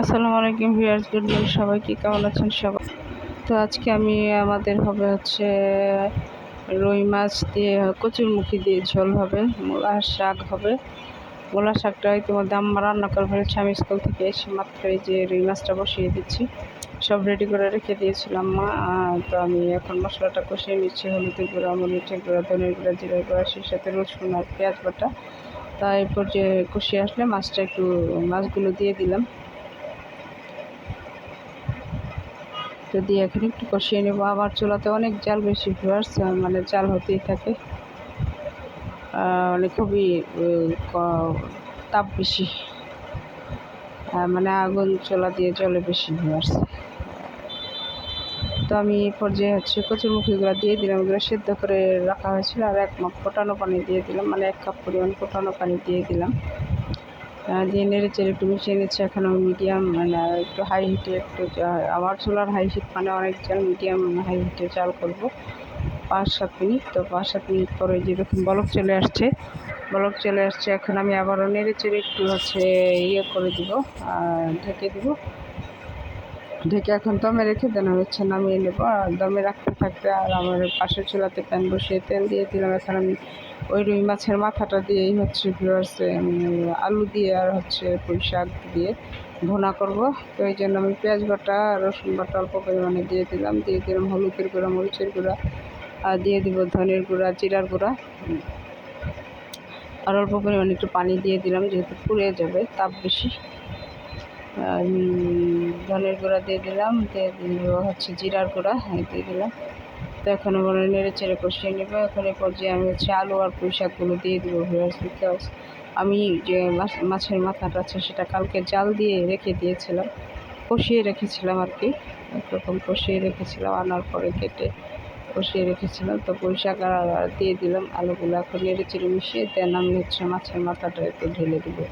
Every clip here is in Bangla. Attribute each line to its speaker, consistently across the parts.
Speaker 1: আসসালামু আলাইকুম ভিউয়ার্স, গুড মর্নিং, সবাইকে কেমন আছেন সবাই? তো আজকে আমি, আমাদের হবে হচ্ছে রুই মাছ দিয়ে, কচুরমুখী দিয়ে ঝোল হবে মূলা শাক হবে। মূলা শাকটা ইতিমধ্যে আম্মা রান্না করে ফেলেছে, আমি স্কুল থেকে এসে মাত্র এই যে রুই মাছটা বসিয়ে দিচ্ছি। সব রেডি করে রেখে দিয়েছিলাম মা তো আমি এখন মশলাটা কষিয়ে নিচ্ছি, হলুদের গুঁড়া, মরিচের গুঁড়া, ধনের গুঁড়া, জিরার গুঁড়া সেই সাথে রসুন আর পেঁয়াজ বাটা। তা এরপর যে কষিয়ে আসলে মাছটা একটু, মাছগুলো দিয়ে দিলাম। তো দিয়ে এখন একটু কষিয়ে নেব। আবার চুলাতে অনেক জাল বেশি ভিউয়ার্স মানে জাল হতেই থাকে। মানে খুবই তাপ বেশি। মানে আগুন চোলা দিয়ে জলে বেশি ভিউয়ার্স তো আমি এই পর্যায়ে হচ্ছে কচুরমুখিগুলো দিয়ে দিলাম। ওগুলো সেদ্ধ করে রাখা হয়েছিল আর এক মাপ ফোটানো পানি দিয়ে দিলাম। মানে এক কাপ পরিমাণ ফোটানো পানি দিয়ে দিলাম। দিয়ে নেড়ে চেড়ে একটু মিশিয়ে নিচ্ছে এখন মিডিয়াম মানে একটু হাই হিটে একটু আমার চুলার হাই হিট মানে অনেক চাল মিডিয়াম হাই হিটে চাল করব। পাঁচ সাত মিনিট, তো পাঁচ সাত মিনিট পরে যে দেখুন বলক চলে আসছে। বলক চলে আসছে, এখন আমি আবারও নেড়ে চেড়ে একটু হচ্ছে ইয়ে করে দিব ঢেকে দিব। ঢেকে এখন দমে রেখে দেন হচ্ছে নামিয়ে নেব। আর দমে রাখতে থাকতে আর আমার পাশের চুলাতে প্যান বসিয়ে তেল দিয়ে দিলাম। এখন আমি ওই রুই মাছের মাথাটা দিয়েই হচ্ছে ভিউয়ার্স আলু দিয়ে আর হচ্ছে পুঁই শাক দিয়ে ভুনা করব। তো এই জন্য আমি পেঁয়াজ বাটা, রসুন বাটা অল্প পরিমাণে দিয়ে দিলাম। দিয়ে দিলাম হলুদের গুঁড়া, মরিচের গুঁড়া, আর দিয়ে দিব ধনের গুঁড়া, জিরার গুঁড়া। আর অল্প পরিমাণে একটু পানি দিয়ে দিলাম, যেহেতু পুড়ে যাবে, তাপ বেশি। ধনের গুঁড়া দিয়ে দিলাম, দিয়ে হচ্ছে জিরার গুঁড়া দিয়ে দিলাম। তো এখন আবার নেড়ে চেড়ে কষিয়ে নেব। এখন এই পর্যায়ে আমি হচ্ছে আলু আর পুঁই শাকগুলো দিয়ে দেবো বিকজ আমি যে মাছ- মাছের মাথাটা আছে সেটা কালকে জাল দিয়ে রেখে দিয়েছিলাম, কষিয়ে রেখেছিলাম আর কি। একরকম কষিয়ে রেখেছিলাম, আনার পরে কেটে কষিয়ে রেখেছিলাম। তো পুঁই শাক আর দিয়ে দিলাম, আলুগুলো এখন নেড়ে চেড়ে মিশিয়ে দেন আমি হচ্ছে মাছের মাথাটা একটু ঢেলে দেবো।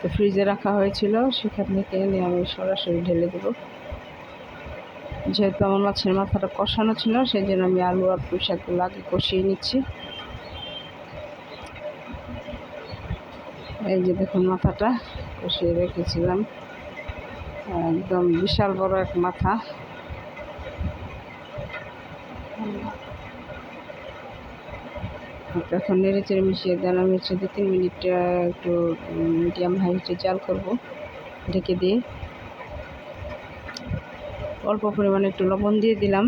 Speaker 1: তো ফ্রিজে রাখা হয়েছিল, সেখান থেকে এনে আমি সরাসরি ঢেলে দেবো। যেহেতু আমার মাছের মাথাটা কষানো ছিল সেই জন্য আমি আলু আর পুঁই শাকগুলো আগে কষিয়ে নিচ্ছি। এই যে দেখুন মাথাটা, কষিয়ে রেখেছিলাম। একদম বিশাল বড় এক মাথা। এখন নেড়ে চেড়ে মিশিয়ে দেন হচ্ছে দু তিন মিনিটটা একটু মিডিয়াম হাই হিটে জাল করব, ঢেকে দিয়ে। অল্প পরিমাণে একটু লবণ দিয়ে দিলাম।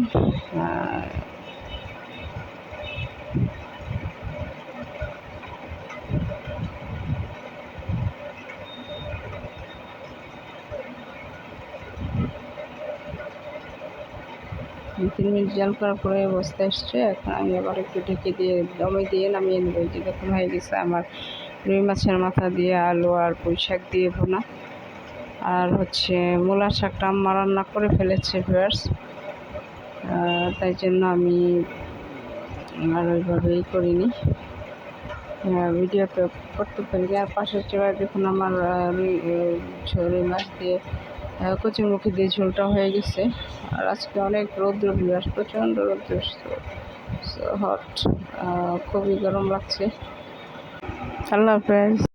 Speaker 1: দুই তিন মিনিট জাল করার পরে অবস্থা এসছে, এখন আমি আবার একটু ঢেকে দিয়ে দমে দিয়ে নামিয়ে নেব। যে দেখুন হয়ে গেছে আমার রুই মাছের মাথা দিয়ে আলু আর পুঁই শাক দিয়ে ভোনা। আর হচ্ছে মূলা শাকটা আম্মা রান্না করে ফেলেছে ভিউয়ার্স। তাই জন্য আমি আর ওইভাবেই করিনি। ভিডিওতে করতে পারি আর পাশের চেয়ার দেখুন আমার রুই মাছ দিয়ে আহ, কচুরমুখী দিয়ে ঝোলটা হয়ে গেছে। আর আজকে অনেক রৌদ্র বিরাস প্রচণ্ড রৌদ্র হট খুবই গরম লাগছে। আল্লাহ হাফেজ।